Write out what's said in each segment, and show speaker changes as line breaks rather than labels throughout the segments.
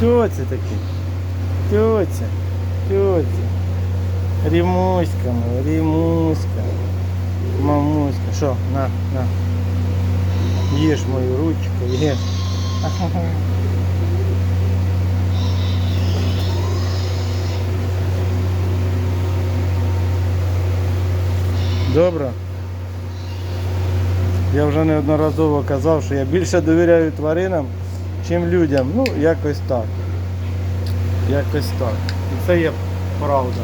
Хто це такий? Хто це? Хто це? Рімуська моя, Рімуська. Мамуська. Що? На, на. Їж мою ручку, їж. Добре. Я вже неодноразово казав, що я більше довіряю тваринам, Чим людям. Ну, якось так. Якось так. І це є правда.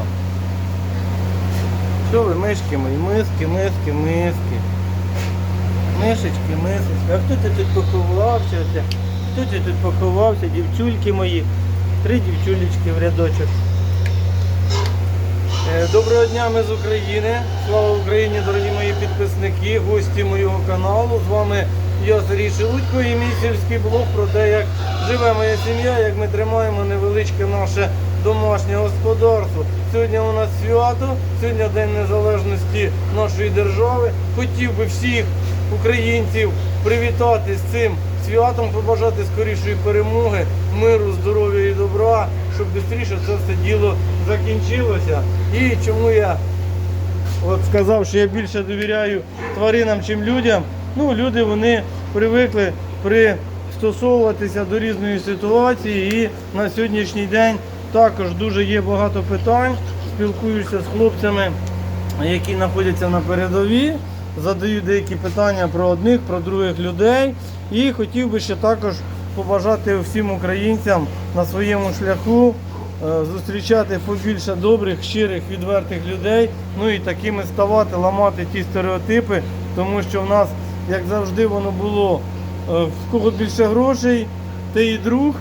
Що ви, мишки мої? Миски, миски, миски. Мишечки, мисочки. А хто ти тут поховався? Хто ти тут поховався? Дівчульки мої. Три дівчулечки в рядочок. Е, Доброго дня, ми з України. Слава Україні, дорогі мої підписники, гості моєго каналу. З вами я Сергій Шелудько і мій сільський блог про те, як живе моя сім'я, як ми тримаємо невеличке наше домашнє господарство. Сьогодні у нас свято, сьогодні День Незалежності нашої держави. Хотів би всіх українців привітати з цим святом, побажати скорішої перемоги, миру, здоров'я і добра, щоб швидше це все діло закінчилося. І чому я от сказав, що я більше довіряю тваринам, чим людям. Ну, люди вони привикли пристосовуватися до різної ситуації. І на сьогоднішній день також дуже є багато питань. Спілкуюся з хлопцями, які знаходяться на передовій. Задаю деякі питання про одних, про других людей. І хотів би ще також побажати всім українцям на своєму шляху е, зустрічати побільше добрих, щирих, відвертих людей. Ну і такими ставати, ламати ті стереотипи, тому що в нас, як завжди, воно було е, в кого більше грошей, те і друг,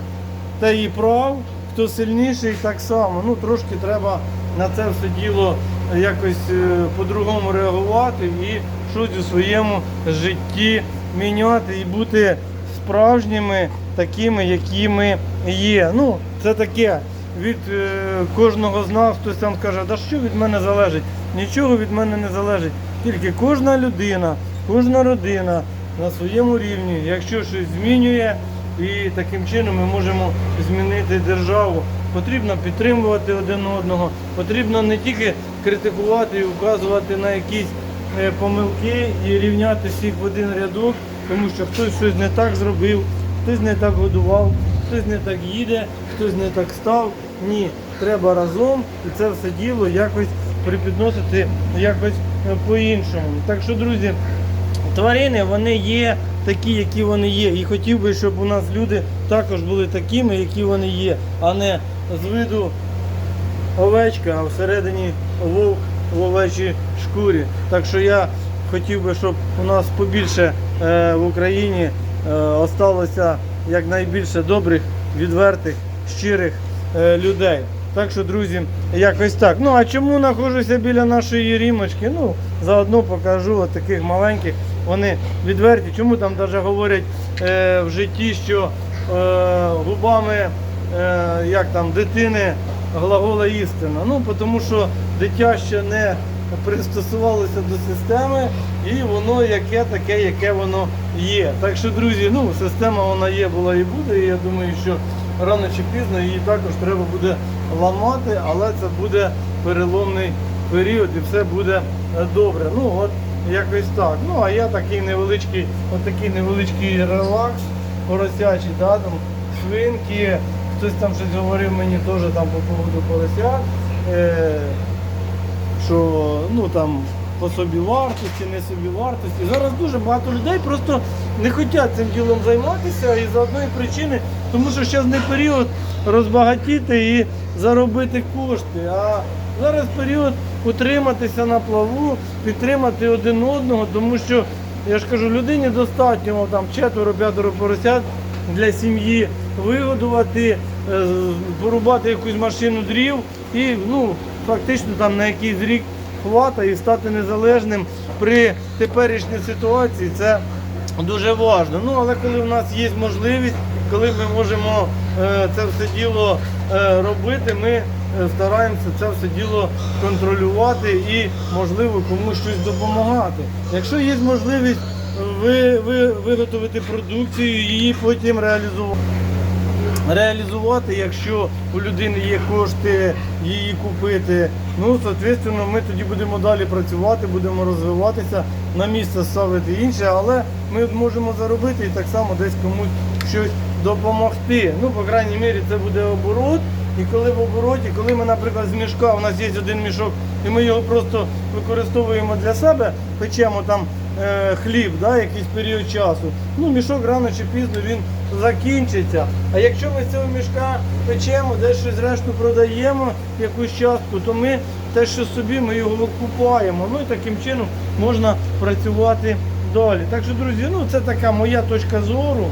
те і прав, хто сильніший, так само. Ну трошки треба на це все діло якось е, по-другому реагувати і щось у своєму житті міняти і бути справжніми такими, які ми є. Ну, це таке. Від е, кожного з нас хтось там каже, да що від мене залежить? Нічого від мене не залежить. Тільки кожна людина, кожна родина на своєму рівні, якщо щось змінює, і таким чином ми можемо змінити державу. Потрібно підтримувати один одного, потрібно не тільки критикувати і вказувати на якісь е, помилки і рівняти всіх в один рядок, тому що хтось щось не так зробив, хтось не так годував, хтось не так їде, хтось не так став. Ні, треба разом і це все діло якось припідносити якось е, по-іншому. Так що, друзі, тварини вони є такі, які вони є. І хотів би, щоб у нас люди також були такими, які вони є, а не з виду овечка, а всередині вовк в овечій шкурі. Так що я хотів би, щоб у нас побільше е, в Україні е, осталося якнайбільше добрих, відвертих, щирих е, людей. Так що, друзі, якось так. Ну а чому знаходжуся біля нашої рімочки? Ну, заодно покажу от таких маленьких. Вони відверті. Чому там навіть говорять е, в житті, що е, губами е, як там, дитини глагола істина. Ну, тому що дитя ще не пристосувалося до системи, і воно яке таке, яке воно є. Так що, друзі, ну, система вона є, була і буде. І я думаю, що рано чи пізно її також треба буде ламати, але це буде переломний період і все буде е, добре. Ну, от якось так. Ну, а я такий невеличкий, от такий невеличкий релакс поросячий, да, там, свинки. Хтось там щось говорив мені теж там по поводу поросят. Е, що ну там по собі вартості, не собі вартості. Зараз дуже багато людей просто не хочуть цим ділом займатися і за одної причини, тому що зараз не період розбагатіти і заробити кошти. А зараз період утриматися на плаву, підтримати один одного, тому що я ж кажу, людині достатньо там четверо-п'ятеро поросят для сім'ї вигодувати, е, порубати якусь машину дрів і ну, фактично там на якийсь рік хвата і стати незалежним при теперішній ситуації. Це дуже важливо. Ну, але коли в нас є можливість, коли ми можемо е, це все діло робити, ми е, стараємося це все діло контролювати і, можливо, комусь щось допомагати. Якщо є можливість ви, ви, виготовити продукцію, її потім реалізувати. реалізувати, якщо у людини є кошти її купити. Ну, соответственно, ми тоді будемо далі працювати, будемо розвиватися, на місце ставити інше, але ми можемо заробити і так само десь комусь щось допомогти. Ну, по крайній мірі, це буде оборот. І коли в обороті, коли ми, наприклад, з мішка, у нас є один мішок, і ми його просто використовуємо для себе, печемо там е, хліб, да, якийсь період часу. Ну, мішок рано чи пізно він закінчиться. А якщо ми з цього мішка печемо, десь щось решту продаємо, якусь частку, то ми те, що собі, ми його викупаємо. Ну і таким чином можна працювати далі. Так що, друзі, ну це така моя точка зору.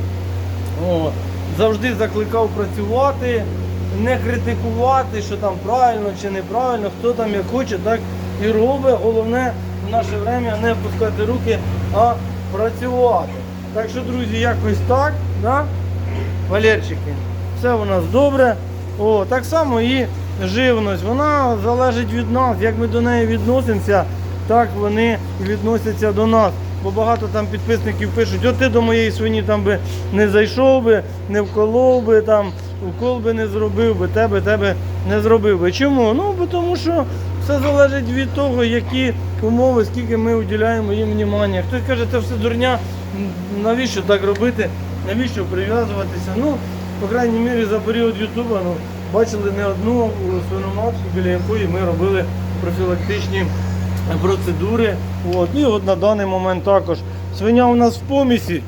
Завжди закликав працювати, не критикувати, що там правильно чи неправильно, хто там як хоче, так і робить. Головне в наше время не опускати руки, а працювати. Так що, друзі, якось так, да? Валерчики, все у нас добре. О, так само і живність. Вона залежить від нас. Як ми до неї відносимося, так вони відносяться до нас. Бо багато там підписників пишуть, от ти до моєї свині там би не зайшов би, не вколов би, там, укол би не зробив би, тебе, тебе не зробив би. Чому? Ну, бо тому що все залежить від того, які умови, скільки ми уділяємо їм внимання. Хтось каже, це все дурня, навіщо так робити, навіщо прив'язуватися. Ну, по крайній мірі, за період Ютуба ну, бачили не одну свиноматку, біля якої ми робили профілактичні процедури. От. І от на даний момент також. Свиня у нас в помісі.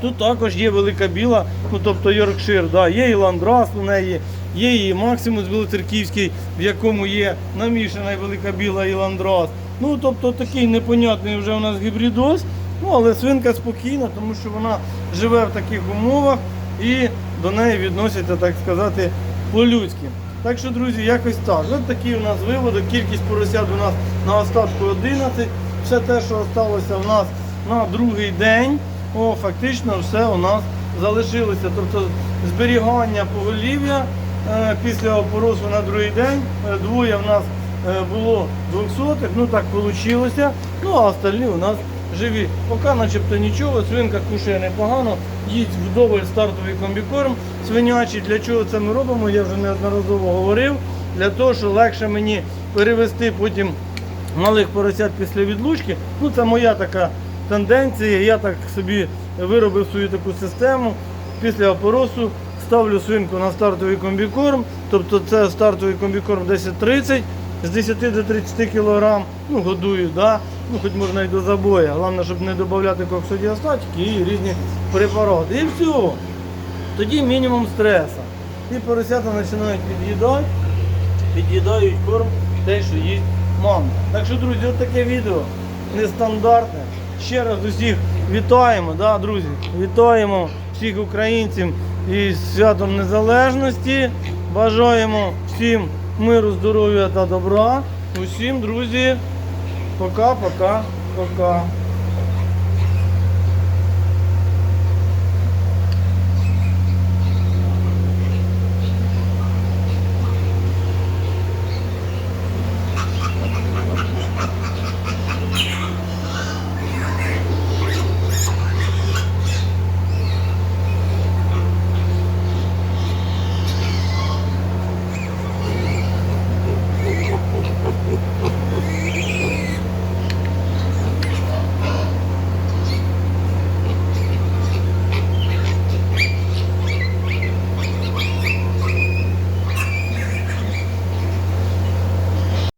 Тут також є велика біла, ну тобто Йоркшир, да, є і ландрас у неї, є і Максимус Білоцерківський, в якому є намішана велика біла і ландрас. Ну тобто такий непонятний вже у нас гібридоз, ну але свинка спокійна, тому що вона живе в таких умовах і до неї відносяться, так сказати, по-людськи. Так що, друзі, якось так. Ось такий у нас виводок, кількість поросят у нас на остатку 11. Все те, що залишилося у нас на другий день, о, фактично все у нас залишилося. Тобто зберігання поголів'я е, після опоросу на другий день. Е, двоє в нас е, було 200 ну так вийшло. Ну а остальні у нас живі. Поки начебто нічого, свинка кушає непогано, їсть вдоволь стартовий комбікорм свинячий. Для чого це ми робимо? Я вже неодноразово говорив. Для того, що легше мені перевести потім малих поросят після відлучки. Ну це моя така тенденція. Я так собі виробив свою таку систему. Після опоросу ставлю свинку на стартовий комбікорм. Тобто це стартовий комбікорм 10-30 з 10 до 30 кг. Ну, годую, да? Ну хоч можна і до забою. Головне, щоб не додати коксодіастатики і різні препарати. І все. Тоді мінімум стресу. І поросята починають під'їдати, під'їдають корм, те, що їсть мама. Так що, друзі, от таке відео нестандартне. Ще раз усіх вітаємо, да, друзі. Вітаємо всіх українців із святом незалежності. Бажаємо всім миру, здоров'я та добра. Усім, друзі, пока, пока, пока.